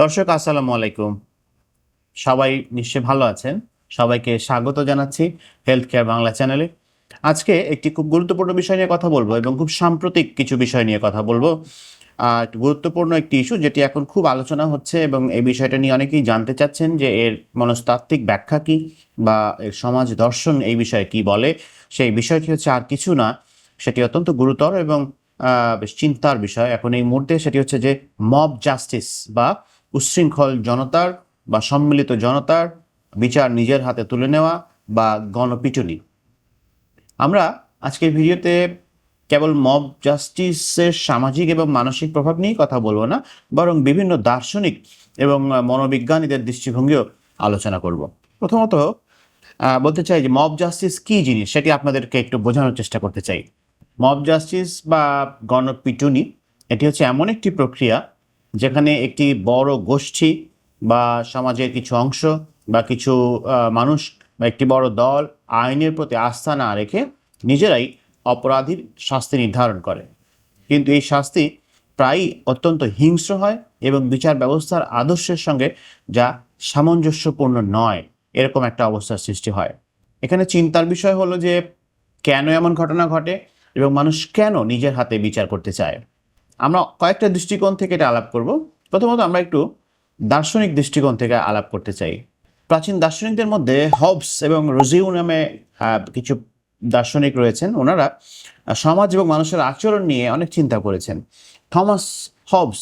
দর্শক, আসসালামু আলাইকুম। সবাই নিশ্চয়ই ভালো আছেন? সবাইকে স্বাগত জানাচ্ছি হেলথ কেয়ার বাংলা চ্যানেলে আজকে একটি খুব গুরুত্বপূর্ণ বিষয় নিয়ে কথা বলব এবং খুব সাম্প্রতিক কিছু বিষয় নিয়ে কথা বলব। গুরুত্বপূর্ণ একটি ইস্যু যেটি এখন খুব আলোচনা হচ্ছে এবং এই বিষয়টা নিয়ে অনেকেই জানতে চাচ্ছেন যে এর মনস্তাত্ত্বিক ব্যাখ্যা কি বা এর সমাজ দর্শন এই বিষয়ে কি বলে। সেই বিষয়টি হচ্ছে আর কিছু না, সেটি অত্যন্ত গুরুতর এবং বেশ চিন্তার বিষয়। এখন এই মুহূর্তে সেটি হচ্ছে যে মব জাস্টিস বা উচ্ছৃঙ্খল জনতার বা সম্মিলিত জনতার বিচার নিজের হাতে তুলে নেওয়া বা গণপিটুনি। আমরা আজকের ভিডিওতে কেবল মব জাস্টিসের সামাজিক এবং মানসিক প্রভাব নিয়েই কথা বলব না, বরং বিভিন্ন দার্শনিক এবং মনোবিজ্ঞানীদের দৃষ্টিভঙ্গিও আলোচনা করব। প্রথমত বলতে চাই যে মব জাস্টিস কী জিনিস, সেটি আপনাদেরকে একটু বোঝানোর চেষ্টা করতে চাই। মব জাস্টিস বা গণপিটুনি, এটি হচ্ছে এমন একটি প্রক্রিয়া যেখানে একটি বড় গোষ্ঠী বা সমাজের কিছু অংশ বা কিছু মানুষ বা একটি বড় দল আইনের প্রতি আস্থা না রেখে নিজেরাই অপরাধীর শাস্তি নির্ধারণ করে। কিন্তু এই শাস্তি প্রায়ই অত্যন্ত হিংস্র হয় এবং বিচার ব্যবস্থার আদর্শের সঙ্গে যা সামঞ্জস্যপূর্ণ নয়, এরকম একটা অবস্থার সৃষ্টি হয়। এখানে চিন্তার বিষয় হলো যে কেন এমন ঘটনা ঘটে এবং মানুষ কেন নিজের হাতে বিচার করতে চায়? আমরা কয়েকটা দৃষ্টিকোণ থেকে এটা আলাপ করব। প্রথমত আমরা একটু দার্শনিক দৃষ্টিকোণ থেকে আলাপ করতে চাই। প্রাচীন দার্শনিকদের মধ্যে হবস এবং রোজিউ নামে কিছু দার্শনিক রয়েছেন। ওনারা সমাজ এবং মানুষের আচরণ নিয়ে অনেক চিন্তা করেছেন। থমাস হবস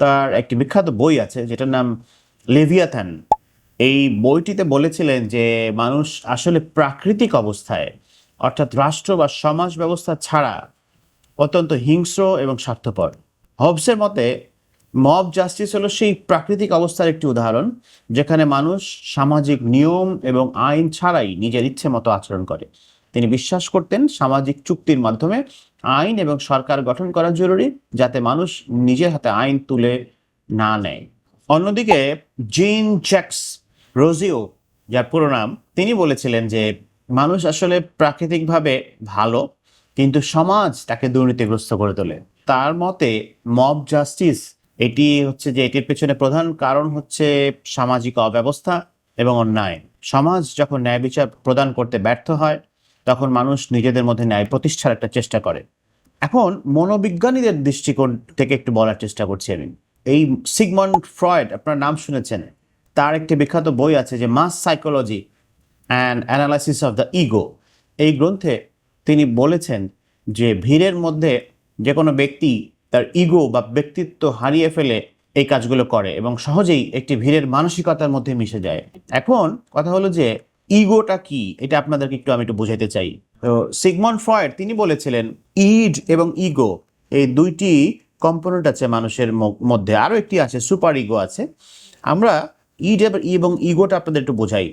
তার একটি বিখ্যাত বই আছে, যেটার নাম লেভিয়াথান। এই বইটিতে বলেছিলেন যে মানুষ আসলে প্রাকৃতিক অবস্থায়, অর্থাৎ রাষ্ট্র বা সমাজ ব্যবস্থা ছাড়া অত্যন্ত হিংস্র এবং স্বার্থপর। হবসের মতে, মব জাস্টিস হলো সেই প্রাকৃতিক অবস্থার একটি উদাহরণ, যেখানে মানুষ সামাজিক নিয়ম এবং আইন ছাড়াই নিজের ইচ্ছে মতো আচরণ করে। তিনি বিশ্বাস করতেন সামাজিক চুক্তির মাধ্যমে আইন এবং সরকার গঠন করা জরুরি, যাতে মানুষ নিজের হাতে আইন তুলে না নেয়। অন্যদিকে, জিন জ্যাক্স রোজিও, যার পুরো নাম, তিনি বলেছিলেন যে, মানুষ আসলে প্রাকৃতিকভাবে ভালো কিন্তু সমাজ তাকে দুর্নীতিগ্রস্ত করে তোলে। তার মতে মব জাস্টিস এটি হচ্ছে যে, এটির পেছনে প্রধান কারণ হচ্ছে সামাজিক অব্যবস্থা এবং অন্যায়। সমাজ যখন ন্যায় বিচার প্রদান করতে ব্যর্থ হয়, তখন মানুষ নিজেদের মধ্যে ন্যায় প্রতিষ্ঠার একটা চেষ্টা করে। এখন মনোবিজ্ঞানীদের দৃষ্টিকোণ থেকে একটু বলার চেষ্টা করছি আমি। এই সিগমন্ড ফ্রয়েড, আপনার নাম শুনেছেন? তার একটি বিখ্যাত বই আছে যে mass psychology and analysis of the ego এই গ্রন্থে তিনি বলেছেন যে ভিড়ের মধ্যে যে কোনো ব্যক্তি তার ইগো বা ব্যক্তিত্ব হারিয়ে ফেলে এই কাজগুলো করে এবং সহজেই একটি ভিড়ের মানসিকতার মধ্যে মিশে যায়। এখন কথা হলো যে ইগোটা কি? এটা আপনাদেরকে একটু আমি একটু বোঝাতে চাই। তো সিগমন ফ্রয়েড, তিনি বলেছিলেন, ইড এবং ইগো, এই দুইটি কম্পোনেন্ট আছে মানুষের মধ্যে। আরও একটি আছে, সুপার ইগো আছে। আমরা ইড এবং ইগোটা আপনাদের একটু বোঝাই।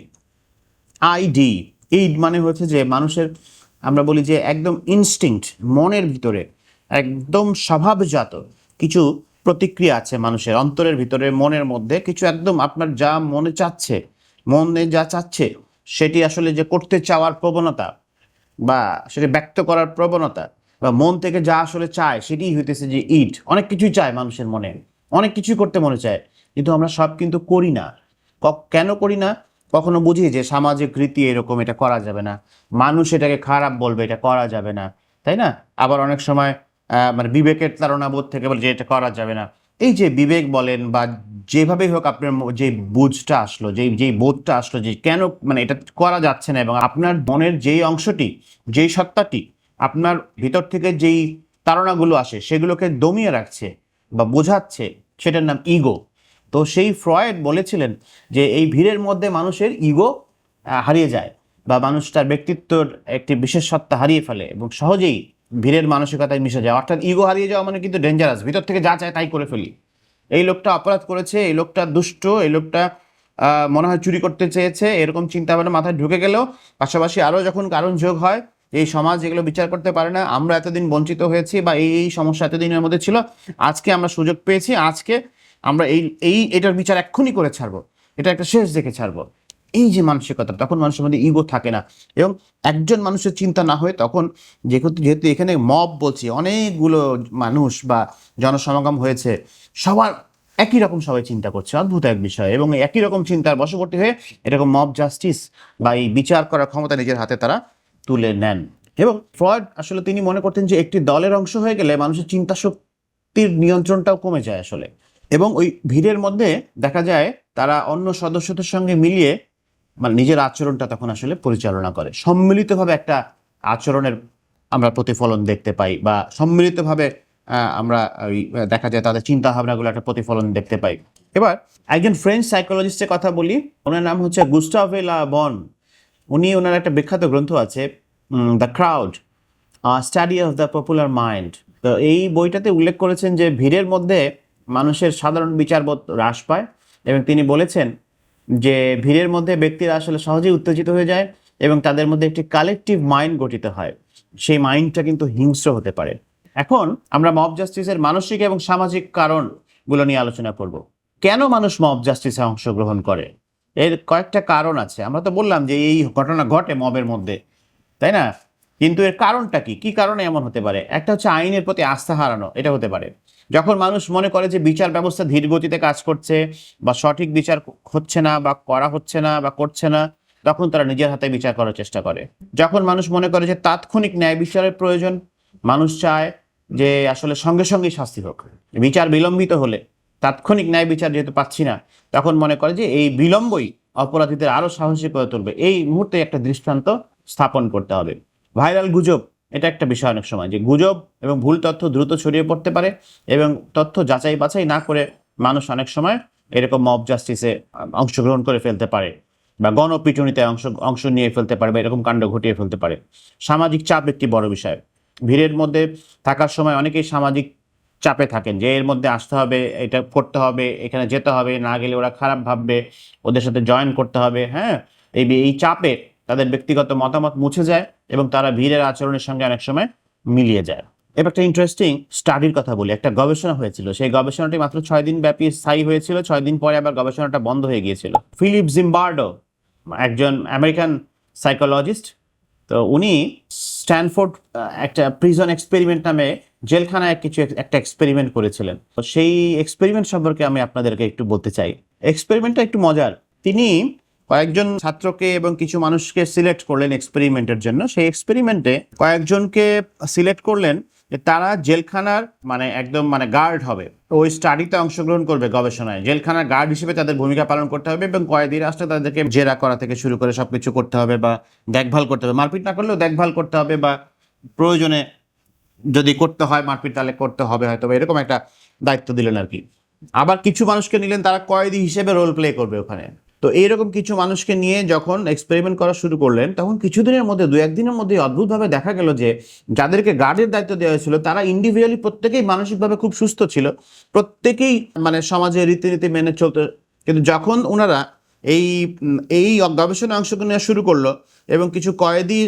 আইডি ইড মানে হচ্ছে যে মানুষের আমরা বলি যে একদম ইনস্টিংক্ট মনের ভিতরে, একদম স্বভাবজাত কিছু প্রতিক্রিয়া আছে মানুষের। অন্তরের ভিতরে, মনের মধ্যে কিছু একদম আপনার যা মনে চাচ্ছে, মনে যা চাচ্ছে, সেটি আসলে যে করতে চাওয়ার প্রবণতা বা সেটা ব্যক্ত করার প্রবণতা বা মন থেকে যা আসলে চায় সেটিই হইতেছে যে ইট অনেক কিছুই চায় মানুষের মনে। অনেক কিছুই করতে মনে চায়। কিন্তু আমরা সব কিন্তু করি না। কেন করি না? কখনো বুঝি যে সামাজিক রীতি এরকম এটা করা যাবে না। মানুষ এটাকে খারাপ বলবে, এটা করা যাবে না, তাই না? আবার অনেক সময় মানে বিবেকের তারণাবোধ থেকে বলে যে এটা করা যাবে না। এই যে বিবেক বলেন বা যেভাবেই হোক আপনার যে বুঝটা আসলো, যেই যেই বোধটা আসলো যে কেন মানে এটা করা যাচ্ছে না এবং আপনার মনের যেই অংশটি, যেই সত্তাটি, আপনার ভিতর থেকে যেই তাড়নাগুলো আসে, সেগুলোকে দমিয়ে রাখছে বা বোঝাচ্ছে, সেটার নাম ইগো তো সেই ফ্রয়েড বলেছিলেন যে এই ভিড়ের মধ্যে মানুষের ইগো হারিয়ে যায় বা মানুষ তার ব্যক্তিত্বর একটি বিশেষ সত্তা হারিয়ে ফেলে এবং সহজেই ভিড়ের মানসিকতায় মিশে যায়। অর্থাৎ ইগো হারিয়ে যাওয়া মানে কিন্তু ডেঞ্জারাস ভিতর থেকে যা চায় তাই করে ফেলি। এই লোকটা অপরাধ করেছে, এই লোকটা দুষ্ট, এই লোকটা মনে হয় চুরি করতে চেয়েছে, এরকম চিন্তা ভাবনা মাথায় ঢুকে গেলেও পাশাপাশি আরও যখন কারণ যোগ হয় এই সমাজ এগুলো বিচার করতে পারে না, আমরা এতদিন বঞ্চিত হয়েছি বা এই সমস্যা এতদিনের মধ্যে ছিল, আজকে আমরা সুযোগ পেয়েছি, আজকে আমরা এই এই, এটার বিচার এক্ষুনি করে ছাড়বো। এটা একটা শেষ দেখে ছাড়বো। এই যে মানসিকতা, তখন মানুষের মধ্যে ইগো থাকে না। এবং একজন মানুষের চিন্তা না হয়ে তখন যেহেতু যেহেতু এখানে মব বলছি, অনেকগুলো মানুষ বা জনসমাগম হয়েছে, সবার একই রকম সবাই চিন্তা করছে, অদ্ভুত এক বিষয়। এবং একই রকম চিন্তার বশবর্তী হয়ে এরকম মব জাস্টিস বা এই বিচার করার ক্ষমতা নিজের হাতে তারা তুলে নেন। এবং ফ্রয়েড আসলে তিনি মনে করতেন যে একটি দলের অংশ হয়ে গেলে মানুষের চিন্তা শক্তির নিয়ন্ত্রণটাও কমে যায় আসলে। এবং ওই ভিড়ের মধ্যে দেখা যায় তারা অন্য সদস্যদের সঙ্গে মিলিয়ে মানে নিজের আচরণটা তখন আসলে পরিচালনা করে। সম্মিলিতভাবে একটা আচরণের আমরা প্রতিফলন দেখতে পাই বা সম্মিলিতভাবে আমরা ওই দেখা যায় তাদের চিন্তা ভাবনাগুলো একটা প্রতিফলন দেখতে পাই। এবার একজন ফ্রেঞ্চ সাইকোলজিস্টের কথা বলি, ওনার নাম হচ্ছে গুস্টাভে লা বন উনি ওনার একটা বিখ্যাত গ্রন্থ আছে the crowd study of the popular mind তো এই বইটাতে উল্লেখ করেছেন যে ভিড়ের মধ্যে মানুষের সাধারণ বিচারবোধ হ্রাস পায় এবং তিনি বলেছেন যে ভিড়ের মধ্যে ব্যক্তিরা আসলে সহজেই উত্তেজিত হয়ে যায় এবং তাদের মধ্যে একটি কালেকটিভ মাইন্ড গঠিত হয়। সেই মাইন্ডটা কিন্তু হিংস্র হতে পারে। এখন আমরা মব জাস্টিসের মানসিক এবং সামাজিক কারণগুলো নিয়ে আলোচনা করব। কেন মানুষ মব জাস্টিসে অংশগ্রহণ করে? এর কয়েকটা কারণ আছে। আমরা তো বললাম যে এই ঘটনা ঘটে মবের মধ্যে, তাই না? কিন্তু এর কারণটা কি? কি কারণে এমন হতে পারে? একটা হচ্ছে আইনের প্রতি আস্থা হারানো, এটা হতে পারে। যখন মানুষ মনে করে যে বিচার ব্যবস্থা ধীর গতিতে কাজ করছে বা সঠিক বিচার হচ্ছে না বা করা হচ্ছে না বা করছে না, তখন তারা নিজের হাতে বিচার করার চেষ্টা করে। যখন মানুষ মনে করে যে তাৎক্ষণিক ন্যায় বিচারের প্রয়োজন, মানুষ চায় যে আসলে সঙ্গে সঙ্গেই শাস্তি হোক। বিচার বিলম্বিত হলে, তাৎক্ষণিক ন্যায় বিচার যেহেতু পাচ্ছি না, তখন মনে করে যে এই বিলম্বই অপরাধীদের আরও সাহসী করে তুলবে। এই মুহূর্তে একটা দৃষ্টান্ত স্থাপন করতে হবে। ভাইরাল গুজব এটা একটা বিষয় অনেক সময়, যে গুজব এবং ভুল তথ্য দ্রুত ছড়িয়ে পড়তে পারে এবং তথ্য যাচাই বাছাই না করে মানুষ অনেক সময় এরকম মব জাস্টিসে অংশগ্রহণ করে ফেলতে পারে বা গণপিটুনিতে অংশ অংশ নিয়ে ফেলতে পারে বা এরকম কাণ্ড ঘটিয়ে ফেলতে পারে। সামাজিক চাপ একটি বড় বিষয়। ভিড়ের মধ্যে থাকার সময় অনেকেই সামাজিক চাপে থাকেন, যে এর মধ্যে আসতে হবে, এটা করতে হবে, এখানে যেতে হবে, না গেলে ওরা খারাপ ভাববে, ওদের সাথে জয়েন করতে হবে হ্যাঁ? এই এই চাপে তাদের ব্যক্তিগত মতামত মুছে যায় এবং তারা ভিড়ের আচরণের সঙ্গে অনেক সময় মিলিয়ে যায়। এবার একটা ইন্টারেস্টিং স্টাডির কথা বলি। একটা গবেষণা হয়েছিল। সেই গবেষণাটি মাত্র ছয় দিন ব্যাপী স্থায়ী হয়েছিল। ছয় দিন পরে আবার গবেষণাটা বন্ধ হয়ে গিয়েছিল। ফিলিপ জিম্বার্ডো, একজন আমেরিকান সাইকোলজিস্ট তো উনি স্ট্যানফোর্ড একটা প্রিজন এক্সপেরিমেন্ট নামে জেলখানায় কিছু একটা এক্সপেরিমেন্ট করেছিলেন। তো সেই এক্সপেরিমেন্ট সম্পর্কে আমি আপনাদেরকে একটু বলতে চাই। এক্সপেরিমেন্টটা একটু মজার। তিনি কয়েকজন ছাত্রকে এবং কিছু মানুষকে সিলেক্ট করলেন এক্সপেরিমেন্টের জন্য। সেই এক্সপেরিমেন্টে কয়েকজনকে সিলেক্ট করলেন যে তারা জেলখানার মানে একদম মানে গার্ড হবে। ওই স্টাডিতে অংশগ্রহণ করবে গবেষণায়। জেলখানার গার্ড হিসেবে তাদের ভূমিকা পালন করতে হবে এবং কয়েদির আসলে তাদেরকে জেরা করা থেকে শুরু করে সবকিছু করতে হবে বা দেখভাল করতে হবে। মারপিট না করলেও দেখভাল করতে হবে বা প্রয়োজনে যদি করতে হয় মারপিট তাহলে করতে হবে হয়তো বা এরকম একটা দায়িত্ব দিলেন আর কি। আবার কিছু মানুষকে নিলেন, তারা কয়েদি হিসেবে রোল প্লে করবে ওখানে। তো এইরকম কিছু মানুষকে নিয়ে যখন এক্সপেরিমেন্ট করা শুরু করলেন, তখন কিছুদিনের মধ্যে, দু একদিনের মধ্যে অদ্ভুতভাবে দেখা গেল যে, যাদেরকে গার্ডের দায়িত্ব দেওয়া হয়েছিল, তারা ইন্ডিভিজুয়ালি প্রত্যেকেই মানসিকভাবে খুব সুস্থ ছিল। প্রত্যেকেই মানে সমাজের রীতিনীতি মেনে চলতে, কিন্তু যখন ওনারা এই এই গবেষণায় অংশগ্রহণ নেওয়া শুরু করল এবং কিছু কয়েদি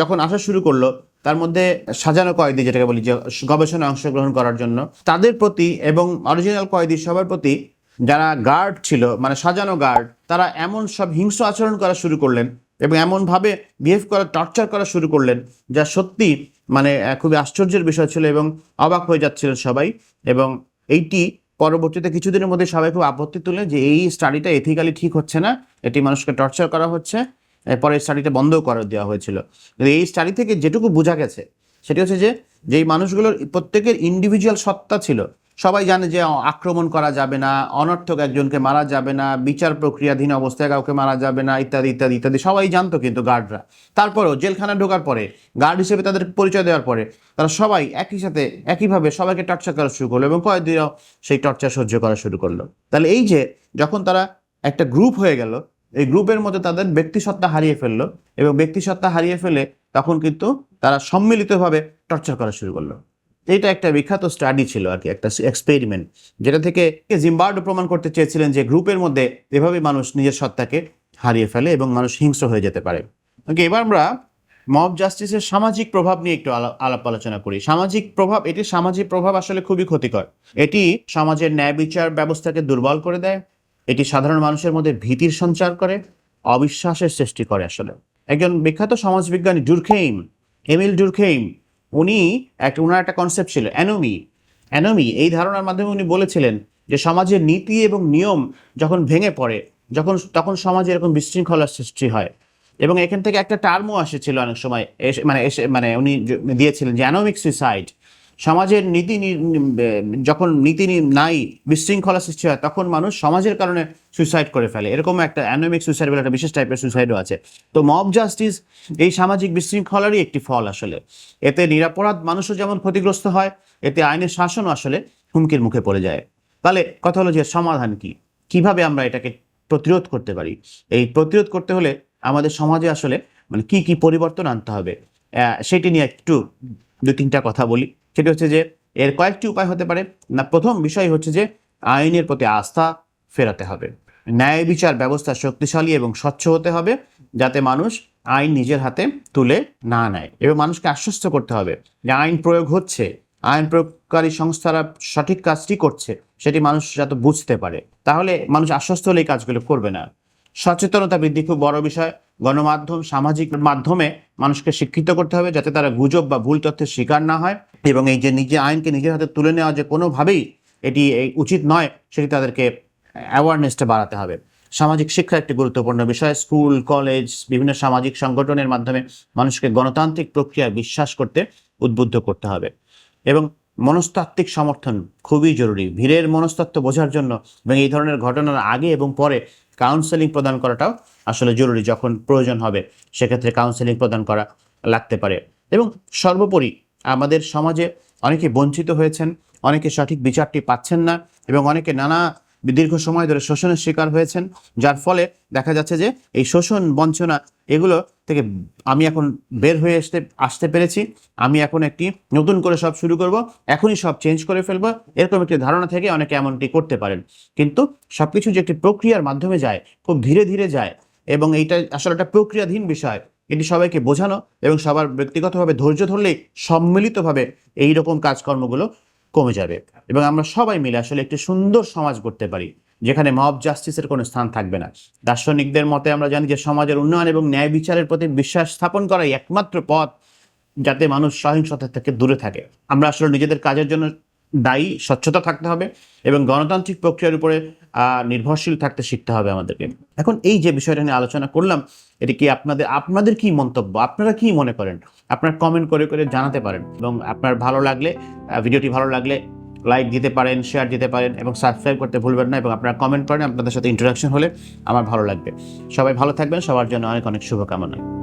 যখন আসা শুরু করল, তার মধ্যে সাজানো কয়েদি, যেটাকে বলি, যে গবেষণায় অংশগ্রহণ করার জন্য, তাদের প্রতি এবং অরিজিনাল কয়েদি সবার প্রতি যারা গার্ড ছিল মানে সাজানো গার্ড তারা এমন সব হিংস্র আচরণ করা শুরু করলেন এবং এমনভাবে বিহেভ করা টর্চার করা শুরু করলেন যা সত্যি মানে খুবই আশ্চর্যের বিষয় ছিল এবং অবাক হয়ে যাচ্ছিলেন সবাই এবং এইটি পরবর্তীতে কিছুদিনের মধ্যে সবাই খুব আপত্তি তুলে যে এই স্টাডিটা এথিক্যালি ঠিক হচ্ছে না, এটি মানুষকে টর্চার করা হচ্ছে, এরপরে এই স্টাডিটা বন্ধও করে দেওয়া হয়েছিল। এই স্টাডি থেকে যেটুকু বোঝা গেছে, সেটি হচ্ছে যে, যেই মানুষগুলোর প্রত্যেকের ইন্ডিভিজুয়াল সত্তা ছিল সবাই জানে যে আক্রমণ করা যাবে না, অনর্থক একজনকে মারা যাবে না, বিচার প্রক্রিয়াধীন অবস্থায় কাউকে মারা যাবে না, ইত্যাদি ইত্যাদি ইত্যাদি, সবাই জানতো কিন্তু গার্ডরা তারপরেও জেলখানা ঢোকার পরে গার্ড হিসেবে তাদের পরিচয় দেওয়ার পরে, তারা সবাই একই সাথে, একইভাবে সবাইকে টর্চার করা শুরু করল এবং কয়েকদিনও সেই টর্চার সহ্য করা শুরু করল। তাহলে এই যে যখন তারা একটা গ্রুপ হয়ে গেল, এই গ্রুপের মধ্যে তাদের ব্যক্তিসত্তা হারিয়ে ফেলল এবং ব্যক্তিসত্তা হারিয়ে ফেলে তখন কিন্তু তারা সম্মিলিতভাবে টর্চার করা শুরু করল। এটা একটা বিখ্যাত স্টাডি ছিল আর কি, একটা এক্সপেরিমেন্ট যেটা থেকে জিম্বার্ডো প্রমাণ করতে চেয়েছিলেন যে গ্রুপের মধ্যে এভাবে মানুষ নিজের সত্তাকে হারিয়ে ফেলে এবং মানুষ হিংস্র হয়ে যেতে পারে। ওকে এবার আমরা মব জাস্টিসের সামাজিক প্রভাব নিয়ে একটু আলা- আলাপ আলোচনা করি। সামাজিক প্রভাব এটি সামাজিক প্রভাব আসলে খুবই ক্ষতিকর। এটি সমাজের ন্যায় বিচার ব্যবস্থাকে দুর্বল করে দেয়, এটি সাধারণ মানুষের মধ্যে ভীতির সঞ্চার করে, অবিশ্বাসের সৃষ্টি করে আসলে। একজন বিখ্যাত সমাজবিজ্ঞানী ডুরখেইম এমিল ডুরখেইম উনি একটা ওনার একটা কনসেপ্ট ছিল, অ্যানোমি। অ্যানোমি, এই ধারণার মাধ্যমে উনি বলেছিলেন যে সমাজের নীতি এবং নিয়ম যখন ভেঙে পড়ে, যখন তখন সমাজে এরকম বিশৃঙ্খলার সৃষ্টি হয়। এবং এখান থেকে একটা টার্মও আসেছিল অনেক সময় মানে এসে মানে উনি দিয়েছিলেন যে অ্যানোমিক সুইসাইড সমাজের নীতি যখন নীতি নাই, বিশৃঙ্খলা সৃষ্টি হয়, তখন মানুষ সমাজের কারণে সুইসাইড করে ফেলে। এরকম একটা অ্যানোমিক সুইসাইড বলে একটা বিশেষ টাইপের সুইসাইডও আছে। তো মব জাস্টিস এই সামাজিক বিশৃঙ্খলারই একটি ফল আসলে। এতে নিরাপরাধ মানুষও যেমন ক্ষতিগ্রস্ত হয়, এতে আইনের শাসনও আসলে হুমকির মুখে পড়ে যায়। তাহলে কথা হলো যে সমাধান কি? কীভাবে আমরা এটাকে প্রতিরোধ করতে পারি? এই প্রতিরোধ করতে হলে আমাদের সমাজে আসলে মানে কি কি পরিবর্তন আনতে হবে? সেটি নিয়ে একটু দু তিনটা কথা বলি। সেটি হচ্ছে যে এর কয়েকটি উপায় হতে পারে। না, প্রথম বিষয় হচ্ছে যে আইনের প্রতি আস্থা ফেরাতে হবে। ন্যায় বিচার ব্যবস্থা শক্তিশালী এবং স্বচ্ছ হতে হবে যাতে মানুষ আইন নিজের হাতে তুলে না নেয় এবং মানুষকে আশ্বস্ত করতে হবে যে আইন প্রয়োগ হচ্ছে, আইন প্রয়োগকারী সংস্থারা সঠিক কাজটি করছে, সেটি মানুষ যাতে বুঝতে পারে। তাহলে মানুষ আশ্বস্ত হলে এই কাজগুলো করবে না। সচেতনতা বৃদ্ধি খুব বড় বিষয়। গণমাধ্যম, সামাজিক মাধ্যমে মানুষকে শিক্ষিত করতে হবে যাতে তারা গুজব বা ভুল তথ্যের শিকার না হয় এবং এই যে নিজে আইনকে নিজের হাতে তুলে নেওয়া যে কোনোভাবেই এটি উচিত নয়, সেটি তাদেরকে অ্যাওয়ারনেসটা বাড়াতে হবে। সামাজিক শিক্ষা একটি গুরুত্বপূর্ণ বিষয়। স্কুল, কলেজ, বিভিন্ন সামাজিক সংগঠনের মাধ্যমে মানুষকে গণতান্ত্রিক প্রক্রিয়ায় বিশ্বাস করতে উদ্বুদ্ধ করতে হবে। এবং মনস্তাত্ত্বিক সমর্থন খুবই জরুরি। ভিড়ের মনস্তত্ত্ব বোঝার জন্য এবং এই ধরনের ঘটনার আগে এবং পরে কাউন্সেলিং প্রদান করাটাও আসলে জরুরি যখন প্রয়োজন হবে, সেক্ষেত্রে কাউন্সেলিং প্রদান করা লাগতে পারে। এবং সর্বোপরি আমাদের সমাজে অনেকে বঞ্চিত হয়েছেন, অনেকে সঠিক বিচারটি পাচ্ছেন না এবং অনেকে নানা দীর্ঘ সময় ধরে শোষণের শিকার হয়েছেন, যার ফলে দেখা যাচ্ছে যে এই শোষণ বঞ্চনা এগুলো থেকে আমি এখন বের হয়ে আসতে আসতে পেরেছি। আমি এখন একটি নতুন করে সব শুরু করব, এখনই সব চেঞ্জ করে ফেলব। এরকম একটি ধারণা থেকে অনেকে এমনটি করতে পারেন। কিন্তু সব কিছু যে একটি প্রক্রিয়ার মাধ্যমে যায়, খুব ধীরে ধীরে যায় এবং এইটা আসলে একটা প্রক্রিয়াধীন বিষয়। এটি সবাইকে বোঝানো এবং সবার ব্যক্তিগতভাবে ধৈর্য ধরলেই সম্মিলিতভাবে এই রকম কাজকর্মগুলো কমে যাবে। এবং আমরা সবাই মিলে আসলে একটি সুন্দর সমাজ করতে পারি, যেখানে মব জাস্টিসের কোনো স্থান থাকবে না। দার্শনিকদের মতে আমরা জানি যে সমাজের উন্নয়ন এবং ন্যায় বিচারের প্রতি বিশ্বাস স্থাপন করাই একমাত্র পথ যাতে মানুষ সহিংসতা থেকে দূরে থাকে। আমরা আসলে নিজেদের কাজের জন্য দায়ী, স্বচ্ছতা থাকতে হবে এবং গণতান্ত্রিক প্রক্রিয়ার উপরে নির্ভরশীল থাকতে শিখতে হবে আমাদেরকে। এখন এই যে বিষয়টা নিয়ে আলোচনা করলাম, এটি কি আপনাদের আপনাদের কি মন্তব্য? আপনারা কি মনে করেন? আপনারা কমেন্ট করে করে জানাতে পারেন এবং আপনার ভালো লাগলে ভিডিওটি ভালো লাগলে লাইক দিতে পারেন শেয়ার দিতে পারেন এবং সাবস্ক্রাইব করতে ভুলবেন না এবং আপনারা কমেন্ট করেন, আপনাদের সাথে ইন্টারাকশন হলে আমার ভালো লাগবে। সবাই ভালো থাকবেন, সবার জন্য অনেক অনেক শুভকামনা।